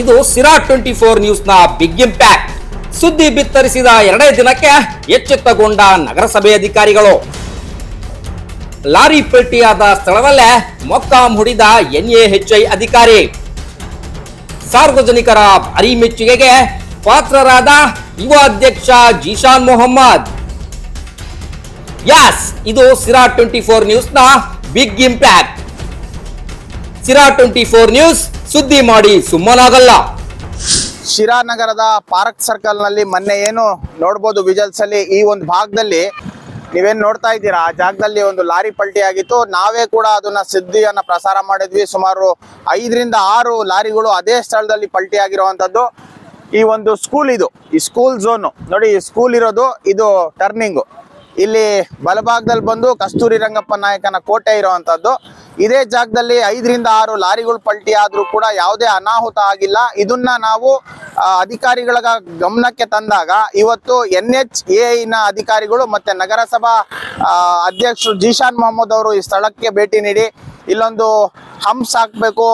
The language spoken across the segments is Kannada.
ಇದು ಸಿರಾ ಟ್ವೆಂಟಿ ಫೋರ್ ನ್ಯೂಸ್ನ ಬಿಗ್ ಇಂಪ್ಯಾಕ್ಟ್ ಸುದ್ದಿ ಬಿತ್ತರಿಸಿದ ಎರಡೇ ದಿನಕ್ಕೆ ಎಚ್ಚೆತ್ತಗೊಂಡ ನಗರಸಭೆ ಅಧಿಕಾರಿಗಳು. ಲಾರಿ ಪಲ್ಟಿಯಾದ ಸ್ಥಳದಲ್ಲೇ ಮೊಕ್ಕಾಂ ಹುಡಿದ ಎನ್ಎಎಚ್ಐ ಅಧಿಕಾರಿ. ಸಾರ್ವಜನಿಕರ ಭಾರಿ ಮೆಚ್ಚುಗೆಗೆ ಪಾತ್ರರಾದ ಯುವ ಅಧ್ಯಕ್ಷ ಜೀಶಾನ್ ಮೊಹಮ್ಮದ್. ಯಾಸ್, ಇದು Sira twenty four ನ್ಯೂಸ್ನ big impact Sira twenty four news ಸುದ್ದಿ ಮಾಡಿ ಸುಮ್ಮನಾಗಲ್ಲ. ಶಿರಾನಗರದ ಪಾರ್ಕ್ ಸರ್ಕಲ್ನಲ್ಲಿ ಮೊನ್ನೆ ಏನು ನೋಡ್ಬೋದು ವಿಜಲ್ಸ್ ಅಲ್ಲಿ ಈ ಒಂದು ಭಾಗದಲ್ಲಿ ನೀವೇನ್ ನೋಡ್ತಾ ಇದ್ದೀರಾ? ಆ ಜಾಗದಲ್ಲಿ ಒಂದು ಲಾರಿ ಪಲ್ಟಿ ಆಗಿತ್ತು ನಾವೇ ಕೂಡ ಅದನ್ನ ಸುದ್ದಿಯನ್ನ ಪ್ರಸಾರ ಮಾಡಿದ್ವಿ. ಸುಮಾರು ಐದರಿಂದ ಆರು ಲಾರಿಗಳು ಅದೇ ಸ್ಥಳದಲ್ಲಿ ಪಲ್ಟಿ ಆಗಿರುವಂತದ್ದು ಈ ಒಂದು ಸ್ಕೂಲ್ ಇದು. ಈ ಸ್ಕೂಲ್ ಝೋನು. ನೋಡಿ ಸ್ಕೂಲ್ ಇರೋದು, ಇದು ಟರ್ನಿಂಗು. ಇಲ್ಲಿ ಬಲಭಾಗದಲ್ಲಿ ಬಂದು ಕಸ್ತೂರಿ ರಂಗಪ್ಪ ನಾಯಕನ ಕೋಟೆ ಇರುವಂತದ್ದು. ಇದೇ ಜಾಗದಲ್ಲಿ ಐದರಿಂದ ಆರು ಲಾರಿಗಳು ಪಲ್ಟಿ ಆದ್ರೂ ಕೂಡ ಯಾವುದೇ ಅನಾಹುತ ಆಗಿಲ್ಲ. ಇದನ್ನ ನಾವು ಅಧಿಕಾರಿಗಳ ಗಮನಕ್ಕೆ ತಂದಾಗ ಇವತ್ತು ಎನ್ ಎಚ್ನ ಅಧಿಕಾರಿಗಳು ಮತ್ತೆ ನಗರಸಭಾ ಅಧ್ಯಕ್ಷರು ಜೀಶಾನ್ ಮೊಹಮ್ಮದ್ ಅವರು ಈ ಸ್ಥಳಕ್ಕೆ ಭೇಟಿ ನೀಡಿ ಇಲ್ಲೊಂದು ಹಂಪ್ಸ್ ಹಾಕ್ಬೇಕು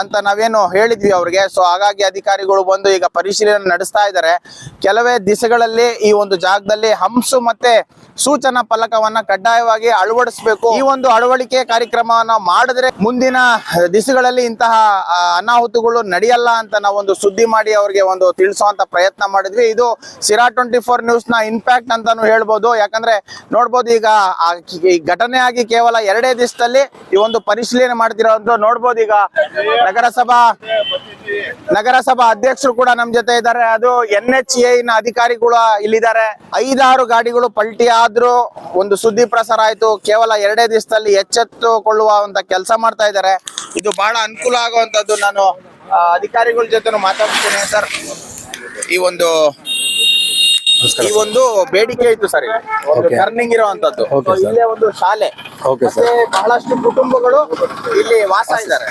ಅಂತ ನಾವೇನು ಹೇಳಿದ್ವಿ ಅವ್ರಿಗೆ. ಸೊ ಹಾಗಾಗಿ ಅಧಿಕಾರಿಗಳು ಬಂದು ಈಗ ಪರಿಶೀಲನೆ ನಡೆಸ್ತಾ ಇದ್ದಾರೆ. ಕೆಲವೇ ದಿಸೆಗಳಲ್ಲಿ ಈ ಒಂದು ಜಾಗದಲ್ಲಿ ಹಂಸು ಮತ್ತೆ ಸೂಚನಾ ಫಲಕವನ್ನ ಕಡ್ಡಾಯವಾಗಿ ಅಳವಡಿಸಬೇಕು. ಈ ಒಂದು ಅಳವಡಿಕೆ ಕಾರ್ಯಕ್ರಮವನ್ನ ಮಾಡಿದ್ರೆ ಮುಂದಿನ ದಿವಸಗಳಲ್ಲಿ ಇಂತಹ ಅನಾಹುತಗಳು ನಡೆಯಲ್ಲ ಅಂತ ನಾವೊಂದು ಸುದ್ದಿ ಮಾಡಿ ಅವರಿಗೆ ಒಂದು ತಿಳಿಸುವಂತ ಪ್ರಯತ್ನ ಮಾಡಿದ್ವಿ. ಇದು ಸಿರಾ ಟ್ವೆಂಟಿ ಫೋರ್ ನ್ಯೂಸ್ನ ಇಂಪ್ಯಾಕ್ಟ್ ಅಂತಾನು ಹೇಳ್ಬೋದು. ಯಾಕಂದ್ರೆ ನೋಡ್ಬೋದು ಈಗ ಈ ಘಟನೆ ಆಗಿ ಕೇವಲ ಎರಡೇ ದಿವಸದಲ್ಲಿ ಈ ಒಂದು ಪರಿಶೀಲನೆ ಮಾಡ್ತಿರೋದು ನೋಡ್ಬೋದು. ಈಗ ನಗರಸಭಾ ನಗರಸಭಾ ಅಧ್ಯಕ್ಷರು ಕೂಡ ನಮ್ ಜೊತೆ ಇದ್ದಾರೆ. ಅದು ಎನ್ ಎಚ್ನ ಅಧಿಕಾರಿಗಳು ಇಲ್ಲಿದ್ದಾರೆ. ಐದಾರು ಗಾಡಿಗಳು ಪಲ್ಟಿ ಆದ್ರೂ ಒಂದು ಸುದ್ದಿ ಪ್ರಸಾರ ಆಯ್ತು. ಕೇವಲ ಎರಡೇ ದಿವಸದಲ್ಲಿ ಎಚ್ಚೆತ್ತುಕೊಳ್ಳುವ ಅಂತ ಕೆಲಸ ಮಾಡ್ತಾ ಇದ್ದಾರೆ. ಇದು ಬಹಳ ಅನುಕೂಲ ಆಗುವಂತದ್ದು ನಾನು ಅಧಿಕಾರಿಗಳ ಜೊತೆ ಮಾತಾಡ್ತೀನಿ ಸರ್. ಈ ಒಂದು ಈ ಒಂದು ಬೇಡಿಕೆ ಇತ್ತು ಸರ್ ಒಂದು ಟರ್ನಿಂಗ್ ಇರುವಂತದ್ದು. ಇಲ್ಲೇ ಒಂದು ಶಾಲೆ. ಮತ್ತೆ ಬಹಳಷ್ಟು ಕುಟುಂಬಗಳು ಇಲ್ಲಿ ವಾಸ ಇದ್ದಾರೆ.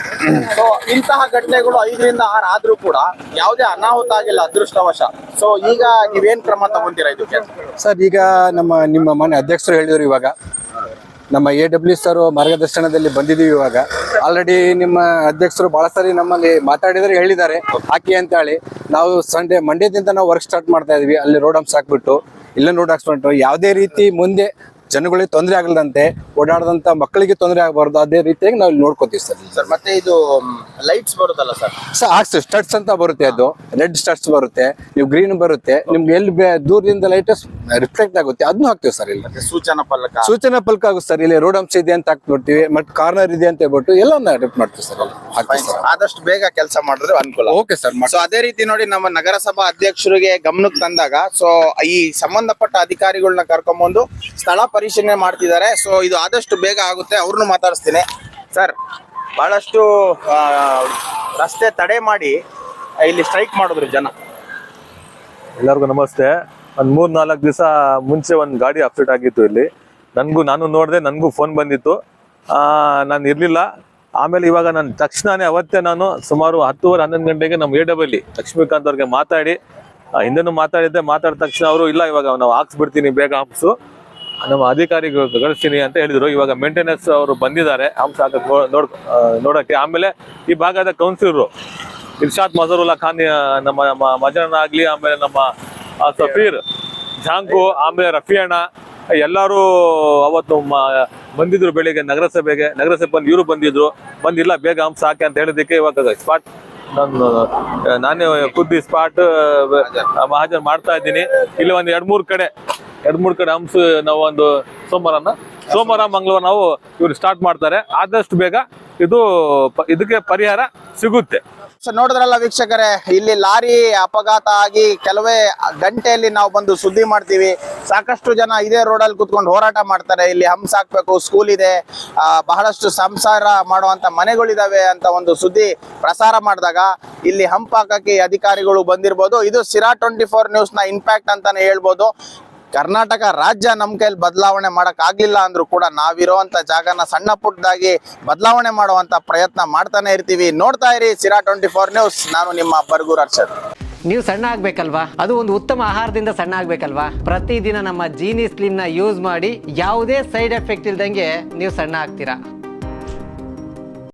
ಸೊ ಇಂತಹ ಘಟನೆಗಳು ಐದರಿಂದ ಆರು ಆದ್ರೂ ಕೂಡ ಯಾವುದೇ ಅನಾಹುತ ಆಗಿಲ್ಲ ಅದೃಷ್ಟವಶ. ಸೊ ಈಗ ನೀವೇನ್ ಕ್ರಮ ತಗೊಂತೀರಾ ಇದಕ್ಕೆ? ಸರ್ ಈಗ ನಮ್ಮ ನಿಮ್ಮ ಮನೆ ಅಧ್ಯಕ್ಷರು ಹೇಳಿದ್ರು ಇವಾಗ. ನಮ್ಮ ಎ ಡಬ್ಲ್ಯೂ ಸರ್ ಮಾರ್ಗದರ್ಶನದಲ್ಲಿ ಬಂದಿದ್ದೀವಿ ಇವಾಗ. ಆಲ್ರೆಡಿ ನಿಮ್ಮ ಅಧ್ಯಕ್ಷರು ಬಹಳ ಸರಿ ನಮ್ಮಲ್ಲಿ ಮಾತಾಡಿದ್ರೆ ಹೇಳಿದ್ದಾರೆ. ಹಾಕಿ ಅಂತ ಹೇಳಿ ನಾವು ಸಂಡೇ ಮಂಡ್ಯದಿಂದ ನಾವು ವರ್ಕ್ ಸ್ಟಾರ್ಟ್ ಮಾಡ್ತಾ ಇದೀವಿ. ಅಲ್ಲಿ ರೋಡ್ ಹಂಪ್ಸ್ ಹಾಕ್ಬಿಟ್ಟು. ಇಲ್ಲ ಹಾಕ್ಸ್ಬಿಟ್ಟು ಯಾವುದೇ ರೀತಿ ಮುಂದೆ ಜನಗಳಿಗೆ ತೊಂದರೆ ಆಗಲ್ದಂತೆ ಓಡಾಡದಂತ ಮಕ್ಕಳಿಗೆ ತೊಂದರೆ ಆಗಬಾರ್ದು. ಅದೇ ರೀತಿಯಾಗಿ ನಾವು ಇಲ್ಲಿ ನೋಡ್ಕೋತೀವಿ ಸರ್. ಸರ್ ಮತ್ತೆ ಇದು ಲೈಟ್ಸ್ ಬರುತ್ತಲ್ಲ ಸರ್? ಸರ್ ಹಾಕ್ಸ್ ಸ್ಟಡ್ಸ್ ಅಂತ ಬರುತ್ತೆ ಅದು. ರೆಡ್ ಸ್ಟಡ್ಸ್ ಬರುತ್ತೆ ನೀವು ಗ್ರೀನ್ ಬರುತ್ತೆ. ನಿಮ್ಗೆ ಎಲ್ಲಿ ದೂರದಿಂದ ಲೈಟ್ ರಿಫ್ಲೆಕ್ಟ್ ಆಗುತ್ತೆ. ಅದನ್ನು ಹಾಕ್ತೀವಿ ಸರ್ ಇಲ್ಲಿ. ಸೂಚನಾ ಫಲಕ? ಸೂಚನಾ ಫಲಕ ಆಗುತ್ತೆ ಸರ್. ಇಲ್ಲಿ ರೋಡ್ ಅಂಶ ಇದೆ ಅಂತ ಹಾಕ್ಬಿಡ್ತೀವಿ ಮತ್ತೆ ಕಾರ್ನರ್ ಇದೆ ಅಂತ ಹೇಳ್ಬಿಟ್ಟು ಎಲ್ಲ ಅಡಾಪ್ಟ್ ಮಾಡ್ತೀವಿ ಸರ್. ಹಾಕ್ತೀವಿ ಸರ್. ಆದಷ್ಟು ಬೇಗ ಕೆಲಸ ಮಾಡಿದ್ರೆ ಅನುಕೂಲ ಓಕೆ ಸರ್ ಸೊ ಅದೇ ರೀತಿ ನೋಡಿ ನಮ್ಮ ನಗರಸಭಾ ಅಧ್ಯಕ್ಷರಿಗೆ ಗಮನಕ್ಕೆ ತಂದಾಗ ಸೊ ಈ ಸಂಬಂಧಪಟ್ಟ ಅಧಿಕಾರಿಗಳನ್ನ ಕರ್ಕೊಂಡ್ಬಂದು ಸ್ಥಳ ಪರಿಶೀಲನೆ ಮಾಡ್ತಿದ್ದಾರೆ. ಸೊ ಇದು ಆದಷ್ಟು ಬೇಗ ಆಗುತ್ತೆ. ಅವ್ರನ್ನು ಮಾತಾಡಿಸ್ತೀನಿ. ಸರ್ ಬಹಳಷ್ಟು ರಸ್ತೆ ತಡೆ ಮಾಡಿ, ಇಲ್ಲಿ ಸ್ಟ್ರೈಕ್ ಮಾಡಿದ್ರು ಜನ. ಎಲ್ಲರಿಗೂ ನಮಸ್ತೆ. ಒಂದು ಮೂರು ನಾಲ್ಕು ದಿವಸ ಮುಂಚೆ ಒಂದು ಗಾಡಿ ಅಪ್ಸೆಟ್ ಆಗಿತ್ತು ಇಲ್ಲಿ. ನನಗೂ ನಾನು ನೋಡಿದೆ, ನನಗೂ ಫೋನ್ ಬಂದಿತ್ತು. ನಾನು ಇರಲಿಲ್ಲ. ಆಮೇಲೆ ಇವಾಗ ನಾನು ತಕ್ಷಣನೇ ಅವತ್ತೇ ನಾನು ಸುಮಾರು ಹತ್ತುವರೆ, ಹನ್ನೊಂದು ಗಂಟೆಗೆ ನಮ್ಮ ಎ ಡಬ್ಲಿ ಲಕ್ಷ್ಮೀಕಾಂತ್ ಅವ್ರಿಗೆ ಮಾತಾಡಿ ಹಿಂದೆನೂ ಮಾತಾಡಿದ್ದೆ. ಮಾತಾಡಿದ ತಕ್ಷಣ ಅವರು, ಇಲ್ಲ, ಇವಾಗ ನಾವು ಹಾಕ್ಸ್ಬಿಡ್ತೀನಿ, ಬೇಗ ಹಂಪ್ಸು ನಮ್ಮ ಅಧಿಕಾರಿಗಳು ಕಳಿಸ್ತೀನಿ ಅಂತ ಹೇಳಿದ್ರು. ಇವಾಗ ಮೇಂಟೆನೆನ್ಸ್ ಅವರು ಬಂದಿದ್ದಾರೆ. ಅಂಶ ನೋಡ್ ನೋಡಕ್ಕೆ. ಆಮೇಲೆ ಈ ಭಾಗದ ಕೌನ್ಸಿಲರು ಇರ್ಷಾದ್ ಮಜರುಲ್ಲಾ ಖಾನ್ ನಮ್ಮ ಮ- ಮಜರನ್ ಆಗ್ಲಿ, ಆಮೇಲೆ ನಮ್ಮ ಸಫೀರ್ ಜಾಂಕು, ಆಮೇಲೆ ರಫಿಯಾಣ ಎಲ್ಲರೂ ಅವತ್ತು ಬಂದಿದ್ರು ಬೆಳಿಗ್ಗೆ ನಗರಸಭೆಗೆ. ನಗರಸಭೆ ಬಂದು ಇವರು ಬಂದಿದ್ರು. ಬಂದಿಲ್ಲ, ಬೇಗ ಅಂಶ ಹಾಕಿ ಅಂತ ಹೇಳಿದಕ್ಕೆ ಇವಾಗ ಸ್ಪಾಟ್ ನಾನು ನಾನೇ ಖುದ್ದು ಸ್ಪಾಟ್ ಮಹಾಜನ್ ಮಾಡ್ತಾ ಇದ್ದೀನಿ. ಇಲ್ಲಿ ಒಂದು ಎರಡು ಮೂರು ಕಡೆ ಎರಡ್ ಮೂರ್ ಕಡೆ ಹಂಪ್ಸ್ ನಾವು ಒಂದು ಸೋಮವಾರನ ಸೋಮವಾರ, ಮಂಗಳವಾರ ನಾವು ಇವ್ರು ಸ್ಟಾರ್ಟ್ ಮಾಡ್ತಾರೆ. ಆದಷ್ಟು ಬೇಗ ಇದು ಇದಕ್ಕೆ ಪರಿಹಾರ ಸಿಗುತ್ತೆ. ಸರ್ ನೋಡಿದ್ರಲ್ಲ ವೀಕ್ಷಕರೇ, ಇಲ್ಲಿ ಲಾರಿ ಅಪಘಾತ ಆಗಿ ಕೆಲವೇ ಗಂಟೆಯಲ್ಲಿ ನಾವು ಬಂದು ಸುದ್ದಿ ಮಾಡ್ತೀವಿ. ಸಾಕಷ್ಟು ಜನ ಇದೇ ರೋಡಲ್ಲಿ ಕುತ್ಕೊಂಡು ಹೋರಾಟ ಮಾಡ್ತಾರೆ. ಇಲ್ಲಿ ಹಂಸ ಹಾಕ್ಬೇಕು ಸ್ಕೂಲ್ ಇದೆ. ಬಹಳಷ್ಟು ಸಂಸಾರ ಮಾಡುವಂತ ಮನೆಗಳಿದಾವೆ ಅಂತ ಒಂದು ಸುದ್ದಿ ಪ್ರಸಾರ ಮಾಡಿದಾಗ ಇಲ್ಲಿ ಹಂಪ್ ಹಾಕಕ್ಕೆ ಅಧಿಕಾರಿಗಳು ಬಂದಿರ್ಬೋದು. ಇದು ಸಿರಾ ಟ್ವೆಂಟಿ ಫೋರ್ ನ್ಯೂಸ್ನ ಇಂಪ್ಯಾಕ್ಟ್ ಅಂತಾನೆ ಹೇಳ್ಬೋದು. ಕರ್ನಾಟಕ ರಾಜ್ಯ ನಮ್ಮ ಕೈಲಿ ಬದಲಾವಣೆ ಮಾಡಕ್ ಅಂದರೂ ಕೂಡ ನಾವಿರೋವಂಥ ಜಾಗನ ಸಣ್ಣ ಪುಟ್ಟದಾಗಿ ಬದಲಾವಣೆ ಮಾಡುವಂತ ಪ್ರಯತ್ನ ಮಾಡ್ತಾನೆ ಇರ್ತೀವಿ. ನೋಡ್ತಾ ಇರಿ ಸಿರಾ ಟ್ವೆಂಟಿ ಫೋರ್ ನ್ಯೂಸ್. ನಾನು ನಿಮ್ಮ ಬರ್ಗೂರ್ ಅರ್ಷದ್. ನೀವು ಸಣ್ಣ ಆಗ್ಬೇಕಲ್ವಾ? ಅದು ಒಂದು ಉತ್ತಮ ಆಹಾರದಿಂದ ಸಣ್ಣ ಆಗ್ಬೇಕಲ್ವಾ? ಪ್ರತಿದಿನ ನಮ್ಮ ಜೀನಿ ನ ಯೂಸ್ ಮಾಡಿ ಯಾವುದೇ ಸೈಡ್ ಎಫೆಕ್ಟ್ ಇಲ್ದಂಗೆ ನೀವು ಸಣ್ಣ ಆಗ್ತೀರಾ?